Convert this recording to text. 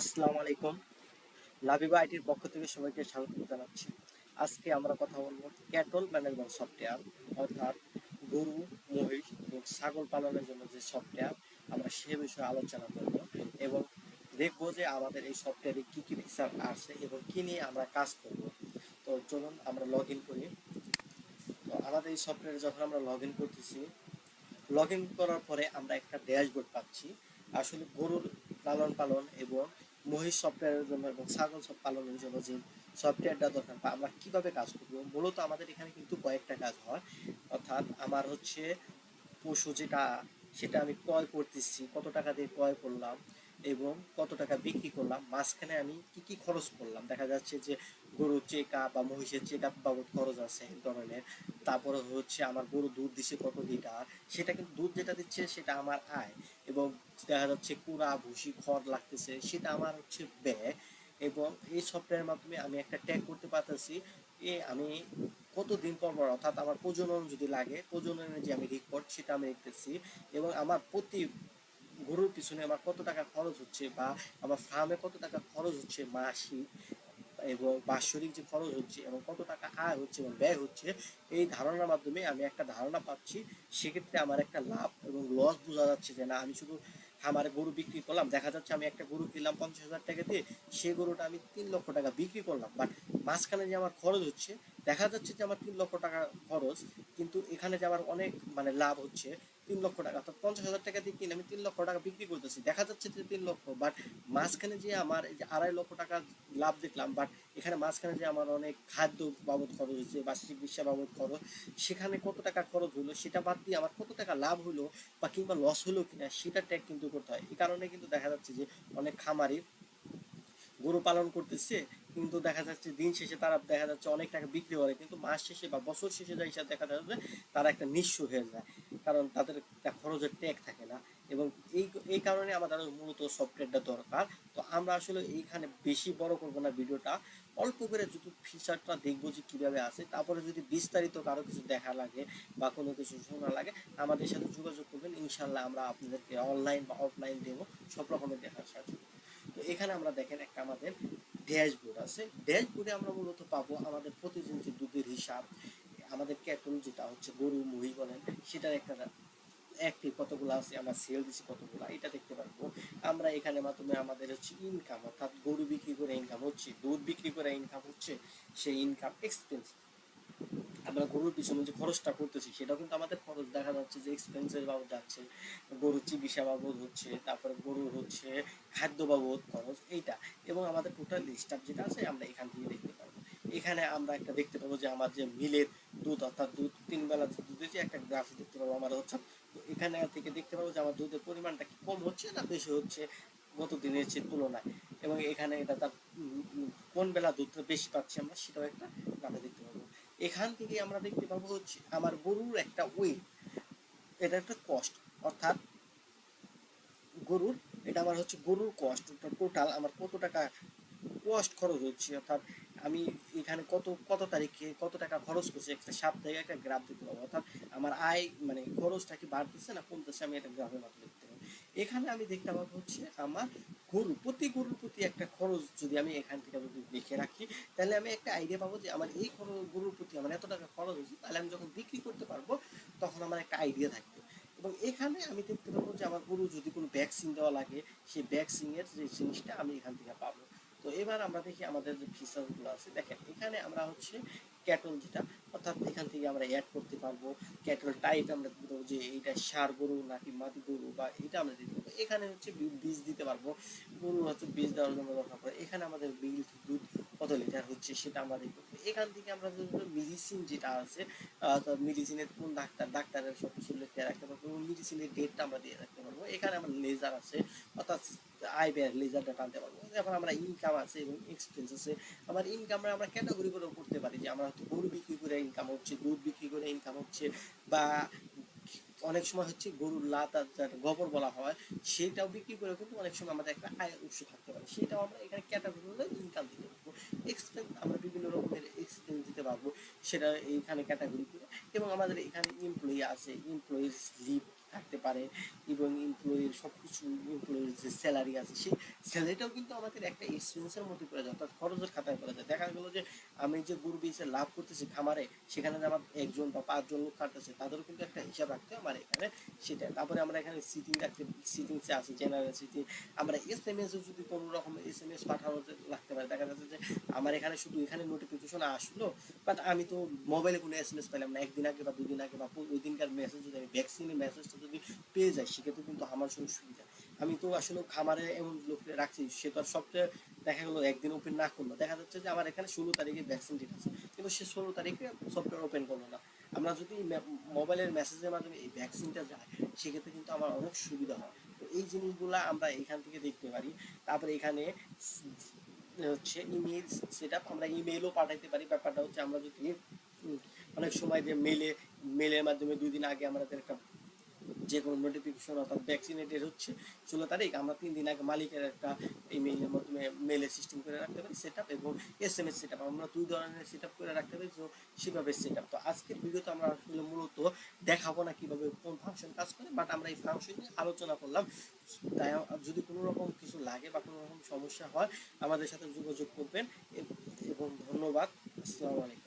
আসসালামু আলাইকুম। লাভিবা আইটির পক্ষ থেকে সবাইকে স্বাগত জানাচ্ছি। আজকে আমরা কথা বলব ক্যাটল ম্যানেজমেন্ট সফটওয়্যার, অর্থাৎ গরু, মহিষ এবং ছাগল পালনের জন্য যে সফটওয়্যার, আমরা সে বিষয়ে আলোচনা করব এবং দেখব যে আমাদের এই সফটওয়্যারে কি কি ফিচার আছে এবং কি নিয়ে আমরা কাজ করব। তো চলুন আমরা লগ ইন করি। তো আমাদের এই সফটওয়্যারে যখন আমরা লগ ইন করতেছি লগ ইন করার পরে আমরা একটা ড্যাশবোর্ড পাচ্ছি। আসলে গরুর লালন পালন এবং মহিষ সফটওয়্যারের জন্য এবং ছাগল সব পালনের জন্য যে সফটওয়্যারটা দরকার, বা আমরা কীভাবে কাজ করব? মূলত আমাদের এখানে কিন্তু কয়েকটা কাজ হয়। অর্থাৎ আমার হচ্ছে পশু যেটা, সেটা আমি ক্রয় করতেছি, কত টাকা দিয়ে ক্রয় করলাম এবং কত টাকা বিক্রি করলাম, মাঝখানে আমি কি কি খরচ করলাম? দেখা যাচ্ছে যে গরুর চেক আপ বা মহিষের চেক আপ বাবদ খরচ আছে এক ধরনের। তারপরে হচ্ছে আমার গরু দুধ দিচ্ছে কত লিটার, সেটা কিন্তু দুধ যেটা দিচ্ছে সেটা আমার আয় এবং দেখা যাচ্ছে কুড়া, ভুসি, খড় লাগতেছে, সেটা আমার হচ্ছে ব্যয় এবং এই সফটওয়্যারের মাধ্যমে আমি একটা ট্যাগ করতে পারতেছি এ আমি কতদিন পর পর অর্থাৎ আমার প্রজনন যদি লাগে, প্রজননের যে আমি রিপোর্ট সেটা আমি দেখতেছি এবং আমার প্রতি গরুর পিছনে আমার কত টাকা খরচ হচ্ছে বা আমার ফার্মে কত টাকা খরচ হচ্ছে মাসিক এবং বাৎসরিক যে খরচ হচ্ছে এবং কত টাকা আয় হচ্ছে এবং ব্যয় হচ্ছে, এই ধারণার মাধ্যমে আমি একটা ধারণা পাচ্ছি। সেক্ষেত্রে আমার একটা লাভ এবং লস বোঝা যাচ্ছে যে না, আমি শুধু খামারে গরু বিক্রি করলাম। দেখা যাচ্ছে আমি একটা গরু কিনলাম পঞ্চাশ হাজার টাকা দিয়ে সেই গরুটা আমি তিন লক্ষ টাকা বিক্রি করলাম। বাট মাঝখানে যে আমার খরচ হচ্ছে দেখা যাচ্ছে যে আমার তিন লক্ষ টাকা খরচ, কিন্তু এখানে যে আমার অনেক মানে লাভ হচ্ছে, তিন লক্ষ টাকা, অর্থাৎ পঞ্চাশ হাজার টাকা দিয়ে কিনে আমি তিন লক্ষ টাকা বিক্রি করতেছি। দেখা যাচ্ছে যে তিন লক্ষ বাট মাঝখানে যে আমার এই যে আড়াই লক্ষ টাকা লাভ দেখলাম বাট এখানে মাঝখানে যে আমার অনেক খাদ্য বাবদ খরচ হয়েছে বা চিকিৎসা বাবদ খরচ, সেখানে কত টাকা খরচ হলো, সেটা বাদ দিয়ে আমার কত টাকা লাভ হলো বা কিংবা লস হলো কিনা, সেটা ট্যাগ কিন্তু করতে হয়। এই কারণে কিন্তু দেখা যাচ্ছে যে অনেক খামারি গরু পালন করতেছে, কিন্তু দেখা যাচ্ছে দিন শেষে তারা দেখা যাচ্ছে অনেক টাকা বিক্রি করে, কিন্তু মাস শেষে বা বছর শেষে যা হিসাব দেখা যাচ্ছে, তারা একটা নিঃস্ব হয়ে যায়, কারণ তাদের একটা খরচের ট্যাগ থাকে না। এবং এই এই কারণে আমাদের মূলত সফটওয়্যারটা দরকার। তো আমরা আসলে এইখানে বেশি বড় করব না ভিডিওটা। অল্প করে যদি ফিচারটা দেখব যে কীভাবে আছে, তারপরে যদি বিস্তারিত কারও কিছু দেখা লাগে বা কোনো কিছু শোনা লাগে, আমাদের সাথে যোগাযোগ করবেন। ইনশাল্লাহ আমরা আপনাদেরকে অনলাইন বা অফলাইন দেবো, সব রকমের দেখার সাহায্য। তো এখানে আমরা দেখেন একটা আমাদের ড্যাশবোর্ড আছে। ড্যাশবোর্ডে আমরা মূলত পাবো আমাদের প্রতিদিন যে দুধের হিসাব, আমাদের ক্যাটল যেটা হচ্ছে গরু মহি বলেন, সেটার একটা অ্যাক্টিভ কতগুলো আছে, আমরা সেল দিচ্ছি কতগুলো, এটা দেখতে পারব। আমরা এখানে মাধ্যমে আমাদের হচ্ছে ইনকাম অর্থাৎ গরু বিক্রি করে ইনকাম হচ্ছে, দুধ বিক্রি করে ইনকাম হচ্ছে, সেই ইনকাম এক্সপেন্স আমরা গরুর পিছনে যে খরচটা করতেছি, সেটাও কিন্তু আমাদের খরচ দেখা যাচ্ছে যে এক্সপেন্সের বাবদ যাচ্ছে। গরুর চিকিৎসা বাবদ হচ্ছে, তারপরে গরুর হচ্ছে খাদ্য বাবদ খরচ, এইটা। এবং আমাদের টোটাল স্টাফ যেটা আছে, আমরা এখান থেকে দেখতে পারব। এখানে আমরা একটা দেখতে পাবো যে আমার যে মিলের দুধ, অর্থাৎ দুধ, তিন বেলা দুধের যে একটা গ্রাফ দেখতে পাবো আমার হচ্ছে। তো এখানে থেকে দেখতে পাবো যে আমার দুধের পরিমাণটা কি কম হচ্ছে না বেশি হচ্ছে গত দিনের চেয়ে তুলনায়। এবং এখানে এটা তার কোন বেলা দুধটা বেশি পাচ্ছি আমরা, সেটাও একটা গ্রাফে দেখতে পাবো। এখান থেকে আমরা দেখতে পাবো হচ্ছে আমার গরুর একটা ওয়েট এটা একটা কস্ট অর্থাৎ গরুর, এটা আমার হচ্ছে গরুর কস্ট টোটাল আমার কত টাকা কস্ট খরচ হচ্ছে, অর্থাৎ আমি এখানে কত কত তারিখে কত টাকা খরচ করছি, একটা সাপ্তাহিক একটা গ্রাফ দিতে পারব অর্থাৎ আমার আয় মানে খরচটা কি বাড়তেছে না কমতেছে, আমি একটা গ্রাফের মাধ্যমে দেখতে এখানে আমি দেখতে পাবো হচ্ছে আমার গরু, প্রতি গরুর প্রতি একটা খরচ যদি আমি এখান থেকে যদি দেখে রাখি, তাহলে আমি একটা আইডিয়া পাবো যে আমার এই খরচ, গরুর প্রতি আমার এত টাকা খরচ হয়েছে, তাহলে আমি যখন বিক্রি করতে পারব, তখন আমার একটা আইডিয়া থাকবে। এবং এখানে আমি দেখতে পাবো যে আমার গরু যদি কোনো ভ্যাকসিন দেওয়া লাগে, সেই ভ্যাকসিনের যে জিনিসটা আমি এখান থেকে পাবো। তো এবার আমরা দেখি আমাদের যে ফিচারগুলো আছে। দেখেন, এখানে আমরা হচ্ছে ক্যাটল যেটা, অর্থাৎ এখান থেকে আমরা অ্যাড করতে পারব। ক্যাটল টাইপ আমরা দিতে পারব যে এইটা সার গরু নাকি মাটি গরু বা এটা আমরা দিতে পারব। এখানে হচ্ছে বীজ দিতে পারব। গরু হচ্ছে বীজ দেওয়ার জন্য দরকার পড়ে এখানে আমাদের বিল দুধ কত লিটার হচ্ছে সেটা আমরা দেখতে পাবো এখান থেকে আমরা মেডিসিন যেটা আছে মেডিসিনের কোন ডাক্তার, ডাক্তারের সব কিছু লিখে রাখতে পারব মেডিসিনের ডেটটা আমরা দিয়ে রাখতে পারব। এখানে আমার লেজার আছে, অর্থাৎ আই ব্যয় লেজারটা টানতে পারব। এখন আমরা ইনকাম আছে এবং এক্সপেন্স আছে। আমার ইনকাম আমরা ক্যাটাগরি করে করতে পারি যে আমরা হয়তো গরু বিক্রি করে ইনকাম হচ্ছে, দুধ বিক্রি করে ইনকাম হচ্ছে বা অনেক সময় হচ্ছে গরুর লাত গোবর বলা হয়, সেটাও বিক্রি করে কিন্তু অনেক সময় আমাদের একটা আয়ের উৎস থাকতে পারে। সেটাও আমরা এখানে ক্যাটাগরি হলে ইনকাম দিতে পারব। এক্সপেন্স আমরা বিভিন্ন রকমের এক্সপেন্স দিতে পারব। সেটা এইখানে ক্যাটাগরি করে এবং আমাদের এখানে এমপ্লয়ি আছে এমপ্লয়িজ লিভ থাকতে পারে এবং এমপ্লয়ির সব কিছু এমপ্লয়ির যে স্যালারি আছে, সেই স্যালারিটাও কিন্তু আমাদের একটা এক্সপেন্সের মধ্যে পড়ে যায়, অর্থাৎ খরচের খাতায় পড়ে যায়। দেখা গেলো যে, আমি যে গরু বেচে লাভ করতেছি খামারে, সেখানে আমার একজন বা পাঁচজন লোক খাটতেছে তাদেরও কিন্তু একটা হিসাব রাখতে আমার এখানে সেটা। তারপরে আমরা এখানে সিটিং রাখতে সিটিং সে আছে জেনারেল সিটিং আমরা এস এম এস যদি কোনো রকম এস এম এস পাঠানো রাখতে পারে, দেখা যাচ্ছে যে, আমার এখানে শুধু এখানে নোটিফিকেশন আসলো বাট আমি তো মোবাইলে কোনো এস এম এস পেলাম না। একদিন আগে বা দুদিন আগে বা ওই দিনকার মেসেজ যদি আমি ভ্যাকসিনের মেসেজটা যদি পেয়ে যাই সেক্ষেত্রে কিন্তু আমার জন্য সুবিধা। আমি তো আসলে খামারে এমন লোক রাখছি, সে তো আর সবচেয়ে দেখা গেলো একদিন ওপেন না করল। দেখা যাচ্ছে যে আমার এখানে ষোলো তারিখে ভ্যাকসিন ডেট আছে, কিন্তু সে ষোলো তারিখে সফটওয়্যার ওপেন করল না। আমরা যদি মোবাইলের মেসেজের মাধ্যমে এই ভ্যাকসিনটা যায়, সেক্ষেত্রে কিন্তু আমার অনেক সুবিধা হয়। তো এই জিনিসগুলো আমরা এখান থেকে দেখতে পারি। তারপরে এখানে হচ্ছে ইমেল সেট আমরা ইমেলও পাঠাইতে পারি। ব্যাপারটা হচ্ছে আমরা যদি অনেক সময় যে মেলে মেলের মাধ্যমে দুই দিন আগে আমাদের একটা যে কোনো নোটিফিকেশন অর্থাৎ ভ্যাকসিনেটেড হচ্ছে, ষোলো তারিখ আমরা তিন দিন আগে মালিকের একটা ইমেইলের মাধ্যমে মেলে সিস্টেম করে রাখতে পারি সেট আপ এবং S M S set up আমরা দুই ধরনের সেট আপ করে রাখতে পারি, তো সেভাবে সেট আপ তো আজকের ভিডিওতে আমরা আসলে মূলত দেখাবো না কীভাবে কোন ফাংশন কাজ করে বাট আমরা এই ফাংশন নিয়ে আলোচনা করলাম। তাই যদি কোনো রকম কিছু লাগে বা কোনো রকম সমস্যা হয়, আমাদের সাথে যোগাযোগ করবেন। এবং ধন্যবাদ। আসসালামু আলাইকুম।